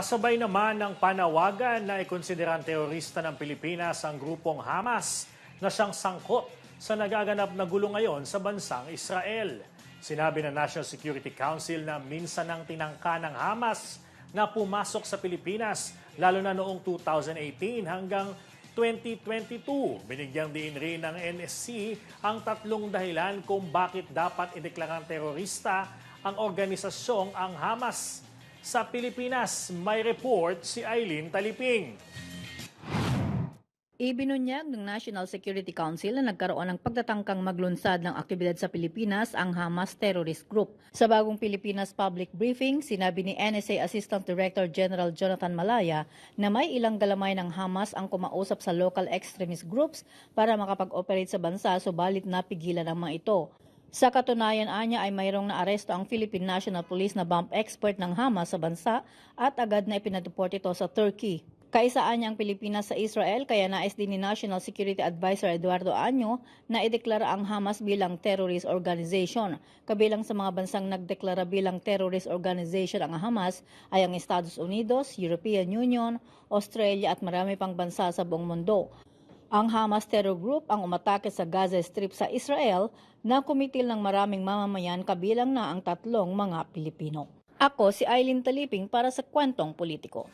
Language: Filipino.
Kasabay naman ng panawagan na ikonsiderang terorista ng Pilipinas ang grupong Hamas na siyang sangkot sa nagaganap na gulo ngayon sa bansang Israel. Sinabi ng National Security Council na minsan nang tinangka ng Hamas na pumasok sa Pilipinas lalo na noong 2018 hanggang 2022. Binigyang diin rin ng NSC ang tatlong dahilan kung bakit dapat ideklarang terorista ang organisasyong ang Hamas. Sa Pilipinas, may report si Eileen Taliping. Ibinunyag ng National Security Council na nagkaroon ng pagtatangkang maglunsad ng aktibidad sa Pilipinas ang Hamas Terrorist Group. Sa bagong Pilipinas Public Briefing, sinabi ni NSA Assistant Director General Jonathan Malaya na may ilang galamay ng Hamas ang kumausap sa local extremist groups para makapag-operate sa bansa subalit napigilan ang mga ito. Sa katunayan anya ay mayroong naaresto ang Philippine National Police na bomb expert ng Hamas sa bansa at agad na ipinadeport ito sa Turkey. Kaisaan niya ang Pilipinas sa Israel kaya nais din ni National Security Advisor Eduardo Anyo na ideklara ang Hamas bilang terrorist organization. Kabilang sa mga bansang nagdeklara bilang terrorist organization ang Hamas ay ang Estados Unidos, European Union, Australia at marami pang bansa sa buong mundo. Ang Hamas Terror Group ang umatake sa Gaza Strip sa Israel na kumitil ng maraming mamamayan kabilang na ang tatlong mga Pilipino. Ako si Eileen Taliping para sa Kwentong Politiko.